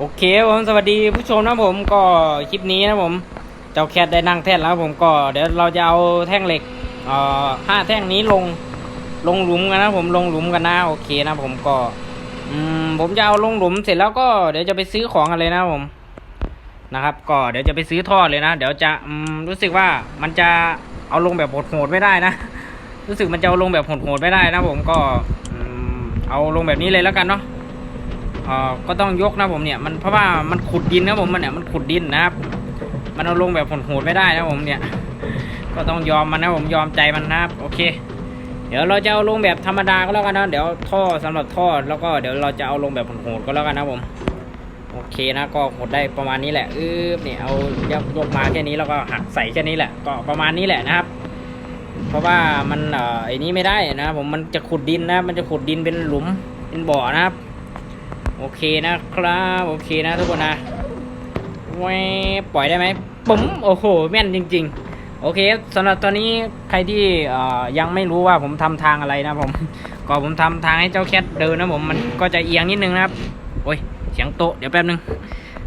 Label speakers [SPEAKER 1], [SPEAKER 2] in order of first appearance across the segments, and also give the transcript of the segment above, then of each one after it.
[SPEAKER 1] โอเคผมสวัสดีผู้ชมนะผมก็คลิปนี้นะผม เจ้าแคทได้นั่งแท่นแล้วผมก็เดี๋ยวเราจะเอาแท่งเหล็กเอ่อห้าแท่งนี้ลงลงหลุมกันนะผมลงหลุมกันนะโอเคนะผมก็ อืมผมจะเอาลงหลุมเสร็จแล้วก็เดี๋ยวจะไปซื้อของกันเลยนะผมนะครับ ก็เดี๋ยวจะไปซื้อท่อเลยนะ เดี๋ยวจะอืมรู้สึกว่ามันจะเอาลงแบบโหดๆไม่ได้นะ รู้สึกมันจะเอาลงแบบโหดๆไม่ได้นะผมก็อืมเอาลงแบบนี้เลยแล้วกันเนาะ ก็ต้องยกนะผมเนี่ยมันเพราะว่ามันขุดดินนะผมมันเนี่ยมันขุดดินนะครับ มันเอาลงแบบโหดๆไม่ได้นะผมเนี่ย ก็ต้องยอมมันนะผมยอมใจมันนะครับโอเค เดี๋ยวเราจะเอาลงแบบธรรมดาก็แล้วกันนะเดี๋ยวท่อสำหรับท่อแล้วก็เดี๋ยวเราจะเอาลงแบบโหดๆก็แล้วกันนะผมโอเคนะก็หดได้ประมาณนี้แหละอืบเนี่ยเอายกยกมาแค่นี้แล้วก็หักใส่แค่นี้แหละ ก็ประมาณนี้แหละนะครับ เพราะว่ามันเอ่อไอ้นี้ไม่ได้นะผมมันจะขุดดินนะ มันจะขุดดินเป็นหลุมเป็นบ่อนะครับ โอเคนะครับ โอเคนะทุกคนนะแวบปล่อยได้ไหมปุ๋มโอ้โหแม่นจริง ๆ โอเคสำหรับตอนนี้ใครที่ยังไม่รู้ว่าผมทำทางอะไรนะผมก็ผมทำทางให้เจ้าแคทเดินนะผมมันก็จะเอียงนิดนึงนะครับโอ้ยเสียงโตเดี๋ยวแป๊บนึง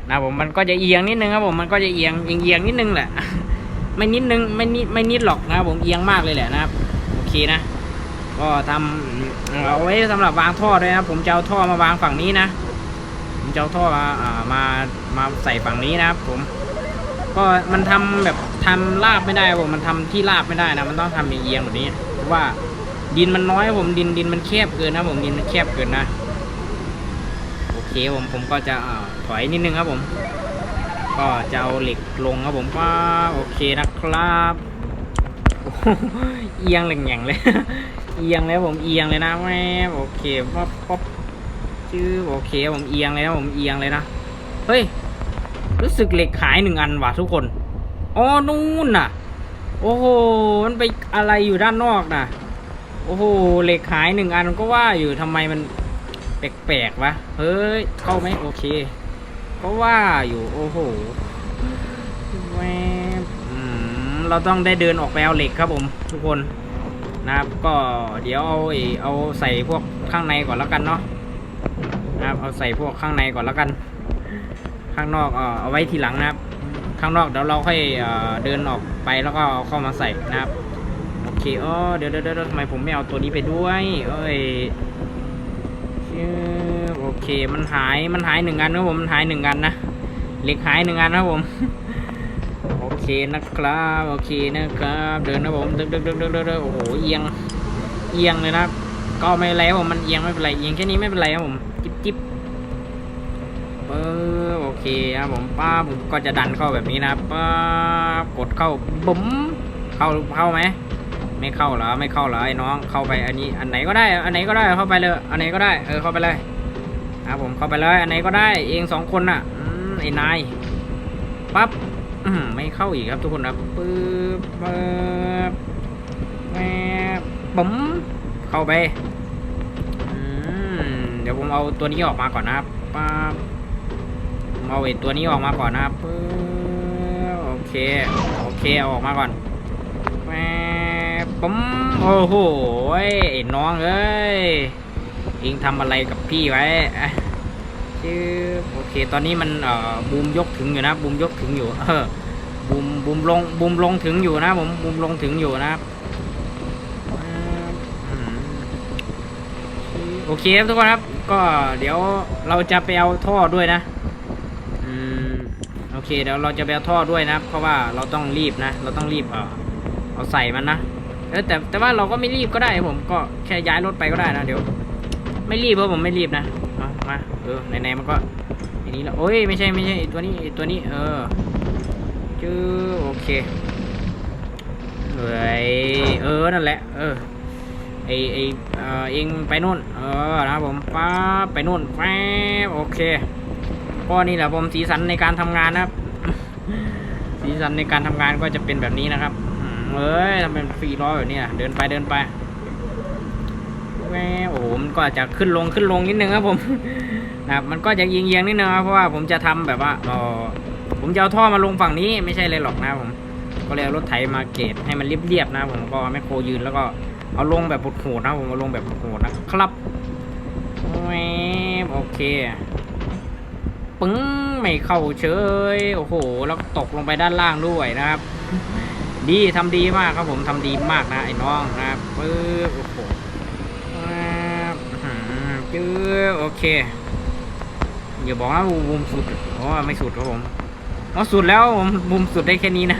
[SPEAKER 1] นะผมมันก็จะเอียงนิดนึงครับผมมันก็จะเอียงเอียงเอียงนิดนึงแหละไม่นิดนึงไม่นิดไม่นิดหรอกนะครับผมเอียงมากเลยแหละนะครับโอเคนะ ก็ทำเอาไว้สำหรับวางท่อด้วยนะผมจะเอาท่อมาวางฝั่งนี้นะผมจะเอาท่อมาอมามาใส่ฝั่งนี้นะครับผมก็มันทำแบบทำราบไม่ได้ผมมันทำที่ราบไม่ได้นะ มันต้องทำเอียงแบบนี้เพราะว่าดินมันน้อยผมดินดินมันแคบเกินนะผมดินมันแคบเกินนะโอเคผมผมก็จะอถอยนิดนึงครับผม ก็จะเอาเหล็กลงครับผมป้าโอเคนะครับเอียงแหล่งๆเลย เอียงเลยครับผมเอียงเลยนะแม่โอเคป๊อปป๊อปชื่อโอเคผมเอียงเลยนะผมเอียงเลยนะเฮ้ยรู้สึกเหล็กหายหนึ่งอันว่ะทุกคนอ๋อนู่นน่ะ โอ้โหมันไปอะไรอยู่ด้านนอกน่ะ โอ้โหเหล็กหายหนึ่งอันก็ว่าอยู่ทำไมมันแปลกๆวะเฮ้ยเข้าไหมโอเคก็ว่าอยู่โอ้โหแวบอืมเราต้องได้เดินออกไปเอาเหล็กครับผม ทุกคน นะครับ ก็เดี๋ยวเอาไอ้เอาใส่พวกข้างในก่อนแล้วกันเนาะนะครับ เอาใส่พวกข้างในก่อนแล้วกัน ข้างนอกเออเอาไว้ทีหลังนะครับ ข้างนอกเดี๋ยวเราค่อยเดินออกไปแล้วก็เอาเข้ามาใส่นะครับโอเคอ๋อเดี๋ยวเดี๋ยวเดี๋ยวทำไมผมไม่เอาตัวนี้ไปด้วยเอ้ยชื่อโอเคมันหายมันหายหนึ่งอันครับผมมันหายหนึ่งอันนะเหล็กหายหนึ่งอันครับผม นะครับ โอเคนะครับ เดินนะผมเดินเดินเดินเดินเดินเดินโอ้โหเอียงเอียงเลยนะก็ไม่ไรผมมันเอียงไม่เป็นไรเอียงแค่นี้ไม่เป็นไรครับผมจิบจิบเออโอเคครับผมป้าผมก็จะดันเข้าแบบนี้นะครับป้ากดเข้าบุ๋มเข้าเข้าไหมไม่เข้าเหรอไม่เข้าเหรอไอ้น้องเข้าไปอันนี้อันไหนก็ได้ อันไหนก็ได้เข้าไปเลยอันไหนก็ได้เออเข้าไปเลยครับผมเข้าไปเลยอันไหนก็ได้เองสองคนน่ะอืมไอ้นายปั๊บ ไม่เข้าอีกครับทุกคนครับปึ๊บปึ๊บแม่ปุ๋มเข้าไปเดี๋ยวผมเอาตัวนี้ออกมาก่อนนะครับปั๊บเอาไอ้ตัวนี้ออกมาก่อนนะครับปึ๊บโอเคโอเคเอาออกมาก่อนแม่ปั๊มโอ้โหไอ้น้องเอ้ยเองทำอะไรกับพี่ไว้ อะชื่อโอเค ตอนนี้มันเอ่อบูมยกถึงอยู่นะบูมยกถึงอยู่เออบูมบูมลงบูมลงถึงอยู่นะผมบูมลงถึงอยู่นะโอเคครับทุกคนครับ ก็เดี๋ยวเราจะไปเอาท่อด้วยนะอืมโอเคเดี๋ยวเราจะไปเอาท่อด้วยนะ เพราะว่าเราต้องรีบนะ เราต้องรีบเออเอาใส่มันนะเออแต่แต่ว่าเราก็ไม่รีบก็ได้ผมก็แค่ย้ายรถไปก็ได้นะเดี๋ยว ไม่รีบเพราะผมไม่รีบนะ มา เออไหนๆมันก็อันนี้แล้วโอ้ยไม่ใช่ไม่ใช่ตัวนี้ตัวนี้ เออจื้อโอเคเอ้ยเออนั่นแหละ เออไอไอเออเองไปนู่น เออนะผมป้าบไปนู่นแฟบโอเคก็นี่แหละผมสีสันในการทำงานนะครับ สีสันในการทำงานก็จะเป็นแบบนี้นะครับเอ้ยทำเป็นฟรีล้อแบบนี้เดินไปเดินไป แม่โอ้โหมันก็จะขึ้นลงขึ้นลงนิดนึงครับผมนะครับมันก็จะเอียงเอียงๆนิดนึงครับเพราะว่าผมจะทำแบบว่าเออผมจะเอาท่อมาลงฝั่งนี้ไม่ใช่เลยหรอกนะผมก็เลยเอารถไถมาเกตให้มันเรียบๆนะผมก็แมคโครยืนแล้วก็เอาลงแบบโหดๆนะผมเอาลงแบบโหดๆนะครับแหวบโอเคปึ้งไม่เข้าเฉยโอ้โห แล้วตกลงไปด้านล่างด้วยนะครับ ดีทำดีมากครับผมทำดีมากนะไอ้น้องนะครับปึ๊บโอ้โห จื้อโอเคอย่าบอกว่าบูมสุดเพราะว่าไม่สุดครับผมอ๋อสุดแล้วผมบูมสุดได้แค่นี้นะ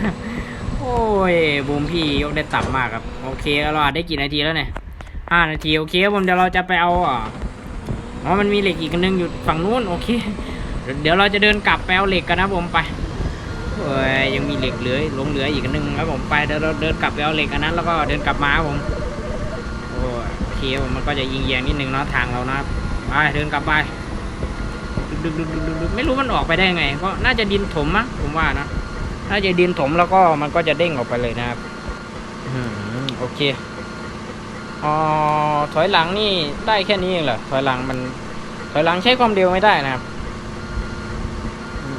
[SPEAKER 1] โอ้ยบูมพี่ยกได้ต่ำมากครับ โอเคแล้วเราได้กี่นาทีแล้วเนี่ยห้านาทีโอเคผมเดี๋ยวเราจะไปเอาอะอ๋อมันมีเหล็กอีกนึงอยู่ฝั่งนู้นโอเค เดี๋ยวเราจะเดินกลับไปเอาเหล็กกันนะผมไปเอ้ยยังมีเหล็กเหลือหลงเหลืออีกนึงครับผมไปเดี๋ยวเราเดินกลับไปเอาเหล็กอันนั้นแล้วก็เดินกลับมาครับผม อ้ยโอเคผมมันก็จะยิงแยงนิดนึงเนาะทางเรานะไปเดินกลับไปดึกดึกดึกดึกดึกไม่รู้มันออกไปได้ไงก็น่าจะดินถมมั้งผมว่านะถ้าจะดินถมแล้วก็มันก็จะเด้งออกไปเลยนะครับโอเคอ๋อถอยหลังนี่ได้แค่นี้เองเหรอถอยหลังมัน ถอยหลังใช้ความเร็วไม่ได้นะครับ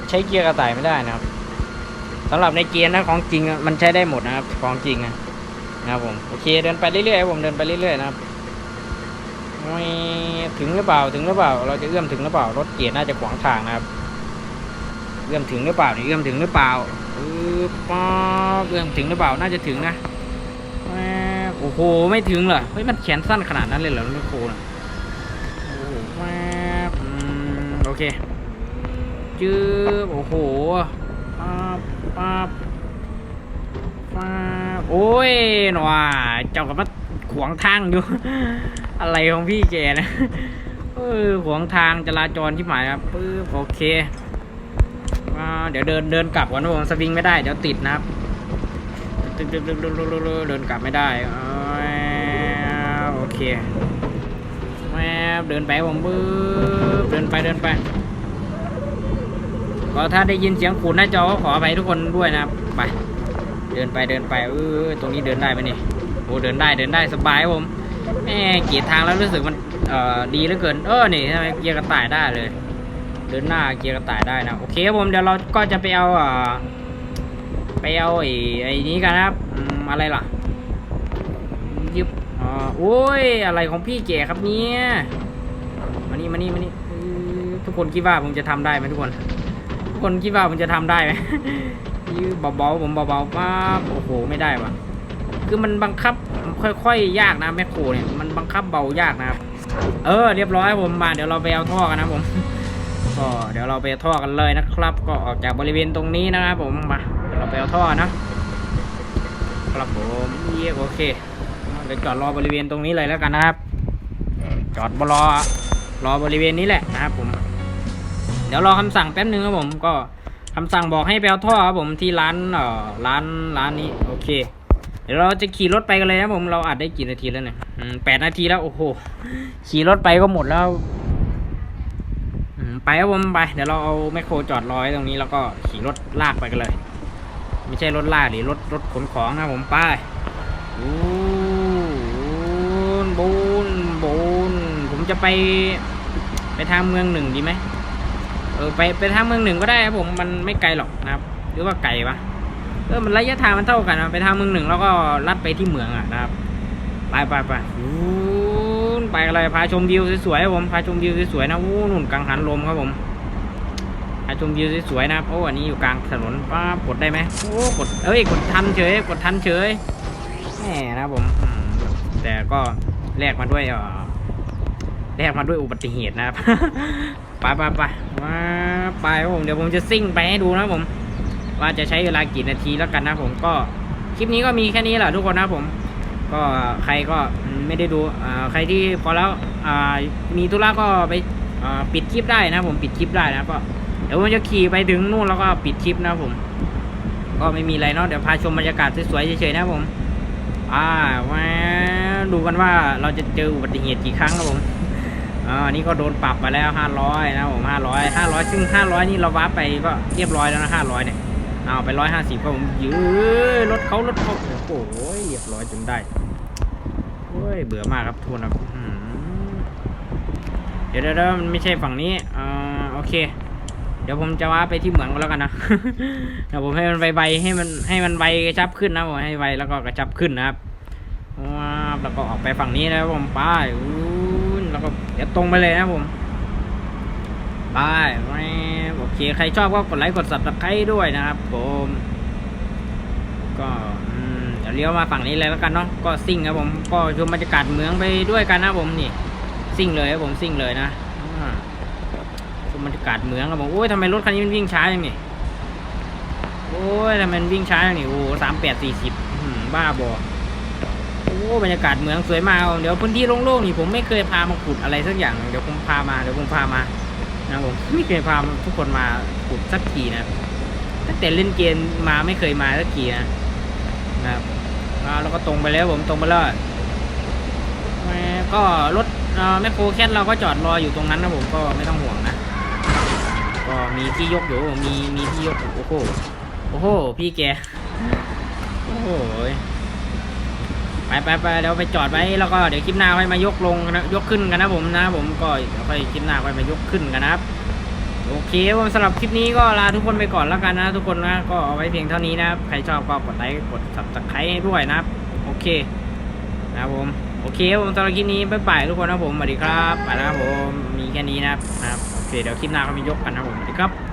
[SPEAKER 1] ใช้เกียร์กระต่ายไม่ได้นะครับสำหรับในเกียร์นะของจริงมันใช้ได้หมดนะครับของจริงนะครับผมโอเคเดินไปเรื่อยๆผมเดินไปเรื่อยๆนะครับ ถึงหรือเปล่าถึงหรือเปล่า เราจะเอื้อมถึงหรือเปล่ารถเกียร์น่าจะขวางทางนะครับ เอื้อมถึงหรือเปล่านี่เอื้อมถึงหรือเปล่าเออป๊าบเอื้อมถึงหรือเปล่าน่าจะถึงนะโอ้โหไม่ถึงเหรอเฮ้ยมันแขนสั้นขนาดนั้นเลยเหรอรถโคนะโอ้โหแโอเคจืบโอ้โหป๊าบป๊าบป๊าโอ้ยหนอเจ้ากับมาขวางทางอยู่ อะไรของพี่แกนะเออขวางทางจราจรที่หมายครับปึ๊บโอเคเดี๋ยวเดินเดินกลับก่อนผมสวิงไม่ได้เดี๋ยวติดนะครับตึ๊ดตึ๊ดตึ๊ดตึ๊ดตึ๊ดตึ๊ดตึ๊ดเดินกลับไม่ได้โอเคแมบเดินไปผมบึ๊บเดินไปเดินไปก็ถ้าได้ยินเสียงขูดหน้าจอก็ขออภัยทุกคนด้วยนะครับไปเดินไปเดินไปเออตรงนี้เดินได้ไหมนี่โอ้เดินได้เดินได้สบายผม แมเกียร์ทางแล้วรู้สึกมันเอ่อดีเหลือเกิน เออนี่ทำไมเกียร์กระต่ายได้เลย เดินหน้าเกียร์กระต่ายได้นะโอเคครับผมเดี๋ยวเราก็จะไปเอาอ่าไปเอาไอ้ไอ้นี้กันนะครับอะไรล่ะยึบอ่าโอ้ยอะไรของพี่แกครับเนี่ยมานี่มานี่มานี่ทุกคนคิดว่าผมจะทำได้ไหมทุกคนทุกคนคิดว่าผมจะทำได้ไหมยืบเบาๆผมเบาๆป้าโอ้โหไม่ได้ว่ะคือมันบังคับ ค่อยๆยากนะแมคโครเนี่ยมันบังคับเบายากนะครับ เออเรียบร้อยผมมาเดี๋ยวเราไปเอาท่อกันนะผมก็เดี๋ยวเราไปท่อกันเลยนะครับ ก็ออกจากบริเวณตรงนี้นะครับผมมาเดี๋ยวเราไปเอาท่อนะครับผมเยี่ยโอเคเดี๋ยวจอดรอบริเวณตรงนี้เลยแล้วกันนะครับ จอดรอรอบริเวณนี้แหละนะครับผมเดี๋ยวรอคำสั่งแป๊บนึงครับผมก็คำสั่งบอกให้ไปเอาท่อครับผมที่ร้านเอ่อร้านร้านนี้โอเค ดี๋ยวเราจะขี่รถไปกันเลยนะผมเราอัดได้กี่นาทีแล้วเนี่ยแปดนาทีแล้วโอ้โหขี่รถไปก็หมดแล้วไปครับผมไปเดี๋ยวเราเอาแมคโครจอดรอไว้ตรงนี้แล้วก็ขี่รถลากไปกันเลย ไม่ใช่รถลากหรือรถรถขนของนะผมไปบูนบูนบูนผมจะไป ไปทางเมืองหนึ่งดีไหมเออไปไปทางเมืองหนึ่งก็ได้ครับผมมันไม่ไกลหรอกนะครับ หรือว่าไกลปะ ออมันระยะทางมันเท่ากันนะไปทางเมืองหนึ่งแล้วก็ลัดไปที่เมืองอะนะครับ ไปไปไปไปอะไรพาชมวิวสวยๆครับผมพาชมวิวสวยๆนะอู้นู่นกังหันลมครับผมพาชมวิวสวยๆนะครับโอ้อันนี้อยู่กลางถนนป้ากดได้ไหมโอ้กดเอ้ยกดทันเฉย กดทันเฉยแหมนะผมแต่ก็แลกมาด้วยเอ่อแลกมาด้วยอุบัติเหตุนะครับไปไปไปมาไปครับผมเดี๋ยวผมจะซิ่งไปให้ดูนะผม ว่าจะใช้เวลากี่นาทีแล้วกันนะผมก็คลิปนี้ก็มีแค่นี้แหละทุกคนนะผม ก็ใครก็ไม่ได้ดูอ่าใครที่พอแล้วมีธุระก็ไปปิดคลิปได้นะผมปิดคลิปได้นะก็เดี๋ยวผมจะขี่ไปถึงนู่นแล้วก็ปิดคลิปนะผม ก็ไม่มีอะไรเนาะเดี๋ยวพาชมบรรยากาศสวยๆเฉยๆนะผมอ่าแหวดูกันว่าเราจะเจออุบัติเหตุกี่ครั้งครับผมอ่านี่ก็โดนปรับไปแล้วห้าร้อยนะผมห้าร้อยห้าร้อยซึ่งห้าร้อยนี่เราวับไปก็เรียบร้อยแล้วนะห้าร้อยเนี่ย เอาไปร้อยห้าสิบก็ผมยื้อรถเขารถเขาโอ้โหเรียบร้อยจนได้โอ้ยเบื่อมากครับทุนครับเดี๋ยวเดี๋ยวมันไม่ใช่ฝั่งนี้อ่าโอเค เดี๋ยวผมจะว่าไปที่เหมืองก็แล้วกันนะเดี๋ยวผมให้มันไวๆให้มันให้มันไวกระชับขึ้นนะผมให้ไวแล้วก็กระชับขึ้นนะครับแล้วก็ออกไปฝั่งนี้นะครับผมไปอู้นแล้วก็เดี๋ยวตรงไปเลยนะผม ไปโอเค ใครชอบก็กดไลค์กด subscribe ด้วยนะครับผมก็อืมเลี้ยวมาฝั่งนี้เลยแล้วกันเนาะก็ซิ่งครับผมก็ชมบรรยากาศเมืองไปด้วยกันนะผมนี่ซิ่งเลยครับผมซิ่งเลยนะชมบรรยากาศเมืองครับผมโอ้ยทำไมรถคันนี้มันวิ่งช้าอย่างนี้โอ้ยทำไมมันวิ่งช้าอย่างนี้โอ้สามแปดสี่สิบบ้าบอโอ้บรรยากาศเมืองสวยมากเดี๋ยวพื้นที่โล่งๆนี่ผมไม่เคยพามาขุดอะไรสักอย่างเดี๋ยวผมพามาเดี๋ยวผมพามา นะผมไม่เคยพาทุกคนมาขุดสักทีนะตั้งแต่เล่นเกมมาไม่เคยมาสักทีนะนะครับแล้วก็ตรงไปแล้วผมตรงไปแล้วก็รถแมคโครแคทเราก็จอดรออยู่ตรงนั้นนะผมก็ไม่ต้องห่วงนะก็มีที่ยกอยู่มีมีที่ยกโอ้โหโอ้โหพี่แกโอ้โห ไปไปไปเดี๋ยวไปจอดไว้แล้วก็เดี๋ยวคลิปหน้าค่อยมายกลงนะยกขึ้นกันนะผมนะผมก็เดี๋ยวค่อยคลิปหน้าค่อยมายกขึ้นกันนะครับโอเคผมสำหรับคลิปนี้ก็ลาทุกคนไปก่อนแล้วกันนะทุกคนนะก็เอาไว้เพียงเท่านี้นะครับใครชอบก็กดไลค์กด subscribe ให้ด้วยนะครับโอเคนะครับผมโอเคผมสำหรับคลิปนี้บ๊ายบายทุกคนนะผมสวัสดีครับไปแล้วครับผมมีแค่นี้นะครับโอเคเดี๋ยวคลิปหน้าก็มายกกันนะผมสวัสดีครับ